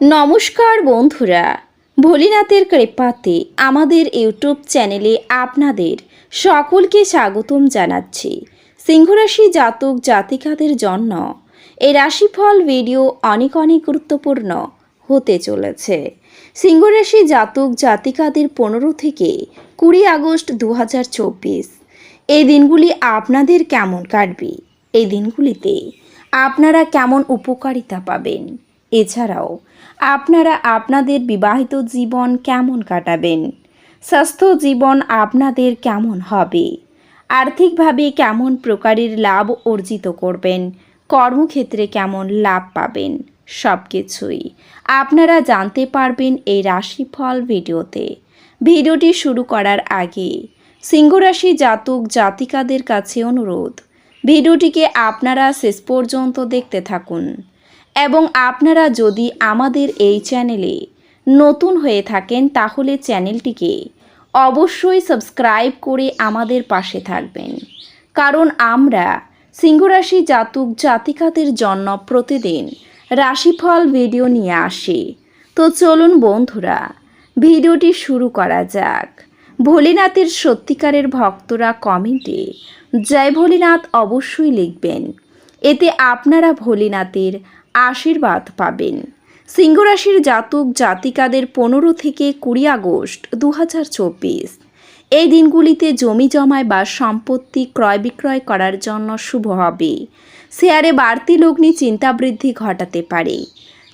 নমস্কার বন্ধুরা, ভোলিনাথের কৃপাতে আমাদের ইউটিউব চ্যানেলে আপনাদের সকলকে স্বাগতম জানাচ্ছি। সিংহরাশি জাতক জাতিকাদের জন্য এই রাশিফল ভিডিও অনেক অনেক গুরুত্বপূর্ণ হতে চলেছে। সিংহরাশি জাতক জাতিকাদের পনেরো থেকে কুড়ি আগস্ট দু হাজার চব্বিশ, এই দিনগুলি আপনাদের কেমন কাটবে? এই দিনগুলিতে আপনারা কেমন উপকারিতা পাবেন? এছাড়াও, আপনারা আপনাদের বিবাহিত জীবন কেমন কাটাবেন? স্বাস্থ্য জীবন আপনাদের কেমন হবে? আর্থিকভাবে কেমন প্রকারের লাভ অর্জিত করবেন? কর্মক্ষেত্রে কেমন লাভ পাবেন? সব কিছুই আপনারা জানতে পারবেন এই রাশিফল ভিডিওতে। ভিডিওটি শুরু করার আগে, সিংহরাশি জাতক জাতিকাদের কাছে অনুরোধ, ভিডিওটিকে আপনারা শেষ পর্যন্ত দেখতে থাকুন। এবং আপনারা যদি আমাদের এই চ্যানেলে নতুন হয়ে থাকেন, তাহলে চ্যানেলটিকে অবশ্যই সাবস্ক্রাইব করে আমাদের পাশে থাকবেন। কারণ আমরা সিংহরাশি জাতক জাতিকাদের জন্য প্রতিদিন রাশিফল ভিডিও নিয়ে আসি। তো চলুন বন্ধুরা, ভিডিওটি শুরু করা যাক। ভোলেনাথের সত্যিকারের ভক্তরা কমেন্টে জয় ভোলেনাথ অবশ্যই লিখবেন। এতে আপনারা ভোলেনাথের আশীর্বাদ পাবেন। সিংহরাশির জাতক জাতিকাদের পনেরো থেকে কুড়ি আগস্ট দু হাজার চব্বিশ। এই দিনগুলিতে জমি জমায় বা সম্পত্তি ক্রয় বিক্রয় করার জন্য শুভ হবে। শেয়ারে বাড়তি লগ্নি চিন্তা বৃদ্ধি ঘটাতে পারে।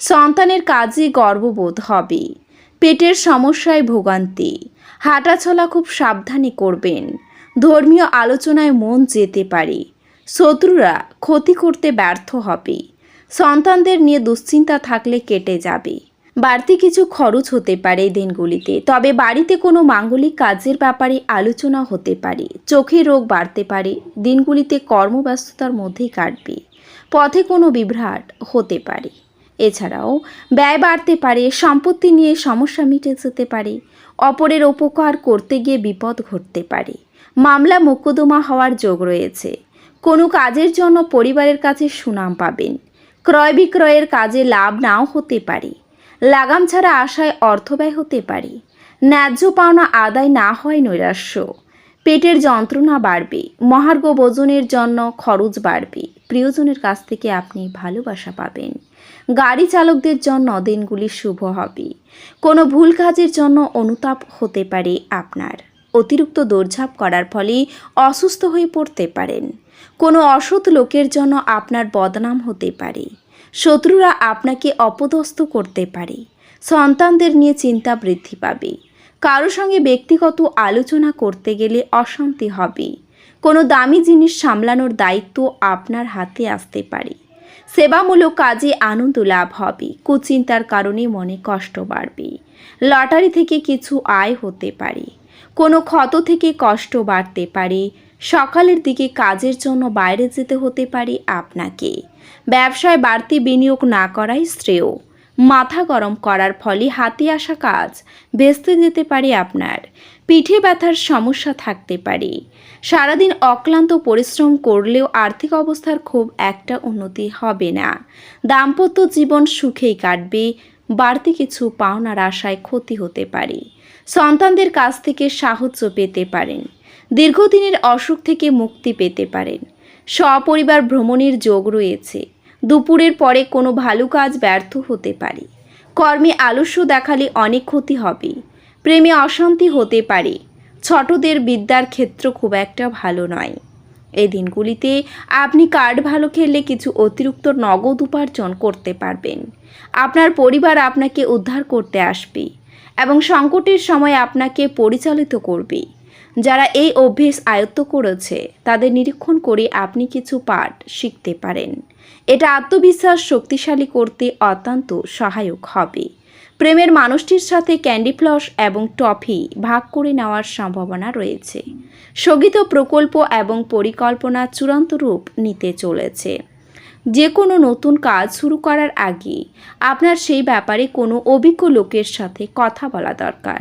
সন্তানের কাজে গর্ববোধ হবে। পেটের সমস্যায় ভোগান্তি। হাঁটাচলা খুব সাবধানে করবেন। ধর্মীয় আলোচনায় মন যেতে পারে। শত্রুরা ক্ষতি করতে ব্যর্থ হবে। সন্তানদের নিয়ে দুশ্চিন্তা থাকলে কেটে যাবে। বাড়তি কিছু খরচ হতে পারে এই দিনগুলিতে, তবে বাড়িতে কোনো মাঙ্গলিক কাজের ব্যাপারে আলোচনা হতে পারে, চোখের রোগ বাড়তে পারে, দিনগুলিতে কর্মব্যস্ততার মধ্যেই কাটবে, পথে কোনো বিভ্রাট হতে পারে। এছাড়াও, ব্যয় বাড়তে পারে, সম্পত্তি নিয়ে সমস্যা মিটে যেতে পারে, অপরের উপকার করতে গিয়ে বিপদ ঘটতে পারে, মামলা মোকদ্দমা হওয়ার যোগ রয়েছে। কোনো কাজের জন্য পরিবারের কাছে সুনাম পাবেন ক্রয় বিক্রয়ের কাজে লাভ নাও হতে পারে। লাগাম ছাড়া আশায় অর্থ ব্যয় হতে পারে। ন্যায্য পাওনা আদায় না হয় নৈরাশ্য। পেটের যন্ত্রণা বাড়বে। মহার্ঘ ভোজনের জন্য খরচ বাড়বে। প্রিয়জনের কাছ থেকে আপনি ভালোবাসা পাবেন। গাড়ি চালকদের জন্য দিনগুলি শুভ হবে। কোনো ভুল কাজের জন্য অনুতাপ হতে পারে আপনার। অতিরিক্ত দৌড়ঝাঁপ করার ফলে অসুস্থ হয়ে পড়তে পারেন। কোনো অসৎ লোকের জন্য আপনার বদনাম হতে পারে। শত্রুরা আপনাকে অপদস্থ করতে পারে। সন্তানদের নিয়ে চিন্তা বৃদ্ধি পাবে। কারও সঙ্গে ব্যক্তিগত আলোচনা করতে গেলে অশান্তি হবে। কোনো দামি জিনিস সামলানোর দায়িত্ব আপনার হাতে আসতে পারে। সেবামূলক কাজে আনন্দ লাভ হবে। কুচিন্তার কারণে মনে কষ্ট বাড়বে। লটারি থেকে কিছু আয় হতে পারে। কোনো ক্ষত থেকে কষ্ট বাড়তে পারে। সকালের দিকে কাজের জন্য বাইরে যেতে হতে পারে আপনাকে। ব্যবসায় বাড়তি বিনিয়োগ না করাই শ্রেয়। মাথা গরম করার ফলে হাতে আসা কাজ বেচতে যেতে পারে আপনার। পিঠে ব্যথার সমস্যা থাকতে পারে। সারাদিন অক্লান্ত পরিশ্রম করলেও আর্থিক অবস্থার খুব একটা উন্নতি হবে না। দাম্পত্য জীবন সুখেই কাটবে। বাড়তি কিছু পাওনার আশায় ক্ষতি হতে পারে। সন্তানদের কাছ থেকে সাহায্য পেতে পারেন। দীর্ঘদিনের অসুখ থেকে মুক্তি পেতে পারেন। সপরিবার ভ্রমণের যোগ রয়েছে। দুপুরের পরে কোনো ভালো কাজ ব্যর্থ হতে পারে। কর্মে আলস্য দেখালে অনেক ক্ষতি হবে। প্রেমে অশান্তি হতে পারে। ছোটদের বিদ্যার ক্ষেত্র খুব একটা ভালো নয়। এই দিনগুলিতে আপনি কার্ড ভালো খেললে কিছু অতিরিক্ত নগদ উপার্জন করতে পারবেন। আপনার পরিবার আপনাকে উদ্ধার করতে আসবে এবং সংকটের সময় আপনাকে পরিচালিত করবে। যারা এই অভ্যেস আয়ত্ত করেছে, তাদের নিরীক্ষণ করে আপনি কিছু পাঠ শিখতে পারেন। এটা আত্মবিশ্বাস শক্তিশালী করতে অত্যন্ত সহায়ক হবে। প্রেমের মানুষটির সাথে ক্যান্ডি ফ্লস এবং টফি ভাগ করে নেওয়ার সম্ভাবনা রয়েছে। স্থগিত প্রকল্প এবং পরিকল্পনা চূড়ান্ত রূপ নিতে চলেছে। যে কোনো নতুন কাজ শুরু করার আগে আপনার সেই ব্যাপারে কোনো অভিজ্ঞ লোকের সাথে কথা বলা দরকার।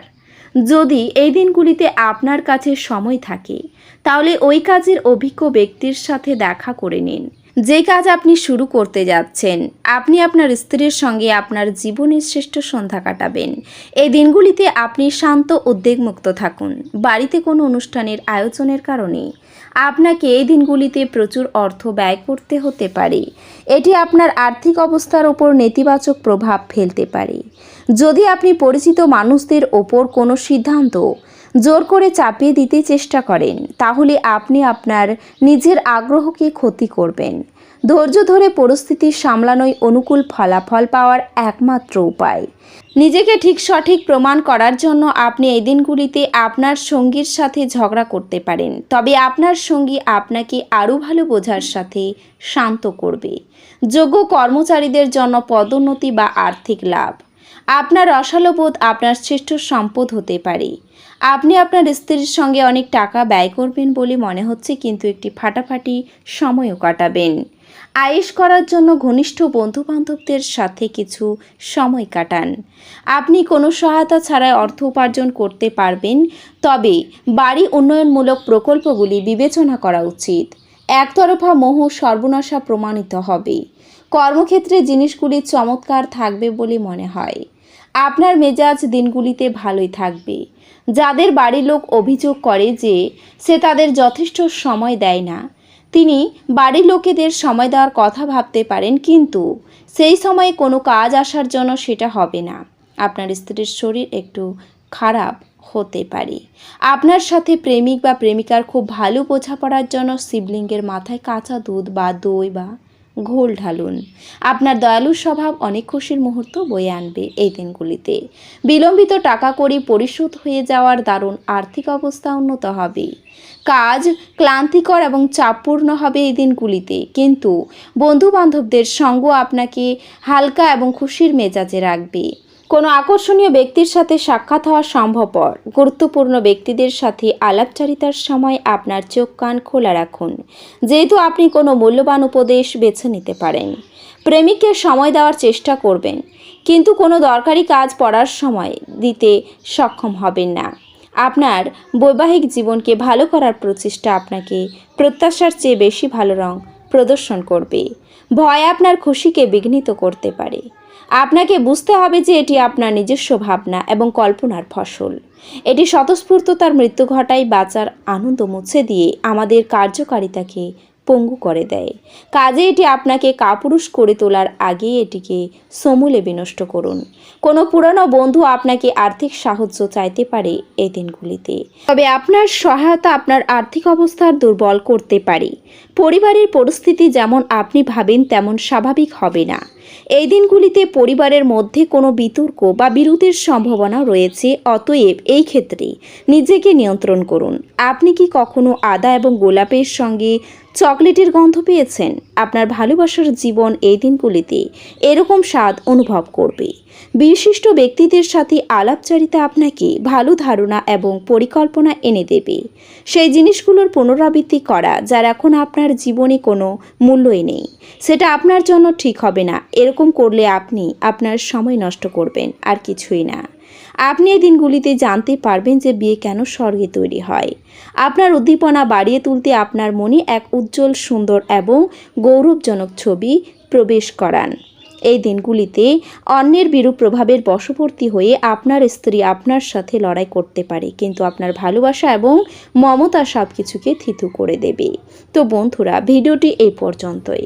যদি এই দিনগুলিতে আপনার কাছে সময় থাকে, তাহলে ওই কাজের অভিজ্ঞ ব্যক্তির সাথে দেখা করে নিন। যে কাজ আপনি শুরু করতে যাচ্ছেন, আপনি আপনার স্ত্রীর সঙ্গে আপনার জীবনের শ্রেষ্ঠ সন্ধ্যা কাটাবেন। এই দিনগুলিতে আপনি শান্ত উদ্বেগমুক্ত থাকুন। বাড়িতে কোনো অনুষ্ঠানের আয়োজনের কারণে। আপনাকে এই দিনগুলিতে প্রচুর অর্থ ব্যয় করতে হতে পারে। এটি আপনার আর্থিক অবস্থার ওপর নেতিবাচক প্রভাব ফেলতে পারে। যদি আপনি পরিচিত মানুষদের ওপর কোনো সিদ্ধান্ত জোর করে চাপিয়ে দিতে চেষ্টা করেন, তাহলে আপনি আপনার নিজের আগ্রহকে ক্ষতি করবেন। ধৈর্য ধরে পরিস্থিতি সামলানোই অনুকূল ফলাফল পাওয়ার একমাত্র উপায়। নিজেকে ঠিক সঠিক প্রমাণ করার জন্য আপনি এই দিনগুলিতে আপনার সঙ্গীর সাথে ঝগড়া করতে পারেন, তবে আপনার সঙ্গী আপনাকে আরও ভালো বোঝার সাথে শান্ত করবে। যোগ্য কর্মচারীদের জন্য পদোন্নতি বা আর্থিক লাভ। আপনার রসালোবোধ আপনার শ্রেষ্ঠ সম্পদ হতে পারে। আপনি আপনার স্ত্রীর সঙ্গে অনেক টাকা ব্যয় করবেন বলে মনে হচ্ছে, কিন্তু একটি ফাটাফাটি সময়ও কাটাবেন। আয়েশ করার জন্য ঘনিষ্ঠ বন্ধুবান্ধবদের সাথে কিছু সময় কাটান। আপনি কোনো সহায়তা ছাড়াই অর্থ উপার্জন করতে পারবেন, তবে বাড়ি উন্নয়নমূলক প্রকল্পগুলি বিবেচনা করা উচিত। একতরফা মোহ সর্বনাশা প্রমাণিত হবে। কর্মক্ষেত্রে জিনিসগুলি চমৎকার থাকবে বলে মনে হয়। আপনার মেজাজ দিনগুলিতে ভালোই থাকবে। যাদের বাড়ির লোক অভিযোগ করে যে সে তাদের যথেষ্ট সময় দেয় না, তিনি বাড়ির লোকেদের সময় দেওয়ার কথা ভাবতে পারেন, কিন্তু সেই সময়ে কোনো কাজ আসার জন্য সেটা হবে না। আপনার স্ত্রীর শরীর একটু খারাপ হতে পারে। আপনার সাথে প্রেমিক বা প্রেমিকার খুব ভালো বোঝাপড়ার জন্য শিবলিঙ্গের মাথায় কাঁচা দুধ বা দই বা ঘোল ঢালুন। আপনার দয়ালু স্বভাব অনেক খুশির মুহূর্ত বয়ে আনবে এই দিনগুলিতে। বিলম্বিত টাকা করি পরিশোধ হয়ে যাওয়ার দারুণ আর্থিক অবস্থা উন্নত হবে। কাজ ক্লান্তিকর এবং চাপপূর্ণ হবে এই দিনগুলিতে। কিন্তু বন্ধু বান্ধবদের সঙ্গ আপনাকে হালকা এবং খুশির মেজাজে রাখবে। কোনো আকর্ষণীয় ব্যক্তির সাথে সাক্ষাৎ হওয়া সম্ভবপর। গুরুত্বপূর্ণ ব্যক্তিদের সাথে আলাপচারিতার সময় আপনার চোখ কান খোলা রাখুন। যেহেতু আপনি কোনো মূল্যবান উপদেশ বেছে নিতে পারেন। প্রেমিককে সময় দেওয়ার চেষ্টা করবেন, কিন্তু কোনো দরকারি কাজ পড়ার সময় দিতে সক্ষম হবেন না। আপনার বৈবাহিক জীবনকে ভালো করার প্রচেষ্টা আপনাকে প্রত্যাশার চেয়ে বেশি ভালো রং প্রদর্শন করবে। ভয় আপনার খুশিকে বিঘ্নিত করতে পারে। আপনাকে বুঝতে হবে যে এটি আপনার নিজস্ব ভাবনা এবং কল্পনার ফসল। এটি স্বতঃস্ফূর্ততার মৃত্যু ঘটায় বাঁচার আনন্দ মুছে দিয়ে আমাদের কার্যকারিতাকে পঙ্গু করে দেয়। কাজে এটি আপনাকে কাপুরুষ করে তোলার আগে এটিকে সমূলে বিনষ্ট করুন। কোনো পুরানো বন্ধু আপনাকে আর্থিক সাহায্য চাইতে পারে এই দিনগুলিতে। তবে আপনার সহায়তা আপনার আর্থিক অবস্থার দুর্বল করতে পারে। পরিবারের পরিস্থিতি যেমন আপনি ভাবেন তেমন স্বাভাবিক হবে না। এই দিনগুলিতে পরিবারের মধ্যে কোনো বিতর্ক বা বিরোধের সম্ভাবনা রয়েছে, অতএব এই ক্ষেত্রে নিজেকে নিয়ন্ত্রণ করুন। আপনি কি কখনো আদা এবং গোলাপের সঙ্গে চকলেটের গন্ধ পেয়েছেন। আপনার ভালোবাসার জীবন এই দিনগুলিতে এরকম স্বাদ অনুভব করবে। বিশিষ্ট ব্যক্তিদের সাথে আলাপচারিতা আপনাকে ভালো ধারণা এবং পরিকল্পনা এনে দেবে। সেই জিনিসগুলোর পুনরাবৃত্তি করা যার এখন আপনার জীবনে কোনো মূল্যই নেই। সেটা আপনার জন্য ঠিক হবে না। এরকম করলে আপনি আপনার সময় নষ্ট করবেন, আর কিছুই না। আপনি এই দিনগুলিতে জানতে পারবেন যে বিয়ে কেন স্বর্গে তৈরি হয়। আপনার উদ্দীপনা বাড়িয়ে তুলতে আপনার মনে এক উজ্জ্বল, সুন্দর এবং গৌরবজনক ছবি প্রবেশ করান। এই দিনগুলিতে অন্যের বিরূপ প্রভাবের বশবর্তী হয়ে আপনার স্ত্রী আপনার সাথে লড়াই করতে পারে, কিন্তু আপনার ভালোবাসা এবং মমতা সব কিছুকে থিতু করে দেবে। তো বন্ধুরা, ভিডিওটি এই পর্যন্তই।